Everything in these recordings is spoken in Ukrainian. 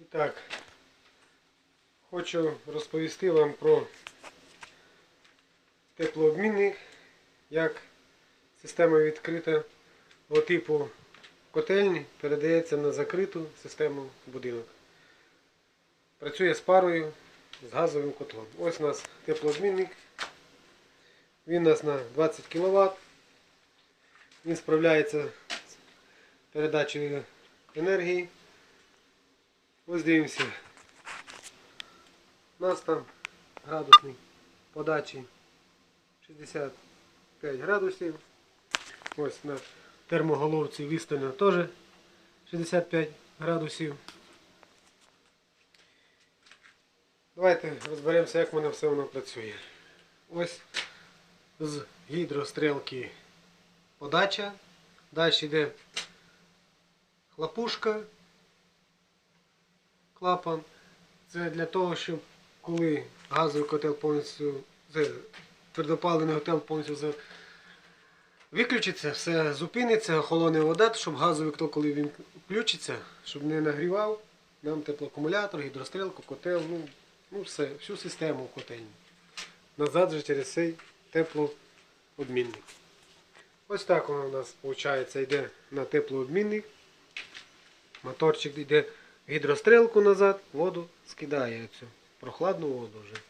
І так, хочу розповісти вам про теплообмінник, як система відкрита типу котельні передається на закриту систему будинок. Працює з парою з газовим котлом. Ось у нас теплообмінник. Він у нас на 20 кВт. Він справляється з передачею енергії. Ось дивимося. У нас там градусний подачі 65 градусів. Ось на термоголовці виставлено теж 65 градусів. Давайте розберемося, як в мене все воно працює. Ось з гідрострілки подача. Далі йде хлопушка, клапан. Це для того, щоб коли газовий котел повністю, це, твердопаливний котел повністю виключиться, все зупиниться, охолоне вода, щоб газовий котел, коли він включиться, щоб не нагрівав нам теплоакумулятор, гідрострілку, котел, ну, ну все, всю систему в котельні. Назад же через цей теплообмінник. Ось так воно у нас виходить, йде на теплообмінник. Моторчик йде в гідрострілку назад, воду скидає цю прохладну воду вже.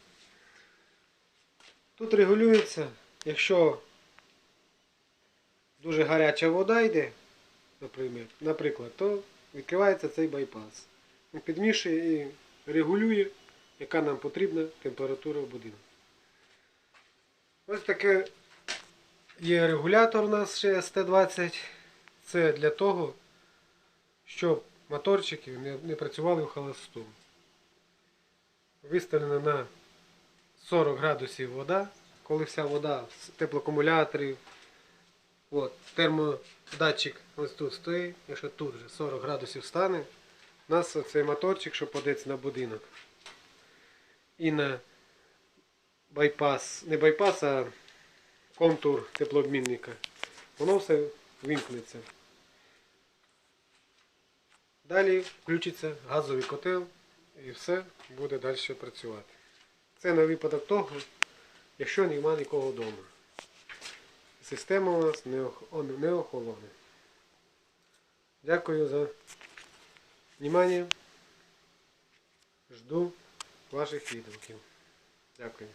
Тут регулюється, якщо дуже гаряча вода йде, наприклад, то відкривається цей байпас. Він підмішує і регулює, яка нам потрібна температура в будинку. Ось таке є регулятор у нас ще ST20. Це для того, щоб моторчики не, не працювали в холосту. Виставлена на 40 градусів вода, коли вся вода з теплоакумуляторів. От, термодатчик ось тут стоїть, якщо тут вже 40 градусів стане, у нас оцей моторчик, що подається на будинок. І на байпас, не байпас, а контур теплообмінника. Воно все вимкнеться. Далі включиться газовий котел і все буде далі працювати. Це на випадок того, якщо нема нікого вдома. Система у нас не охолоне. Дякую за внимание. Жду ваших відгуків. Дякую.